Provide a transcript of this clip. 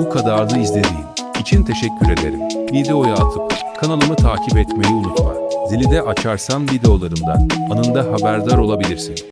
Bu kadardı izlediğin için teşekkür ederim. Videoyu atıp kanalımı takip etmeyi unutma. Zili de açarsan videolarımdan anında haberdar olabilirsin.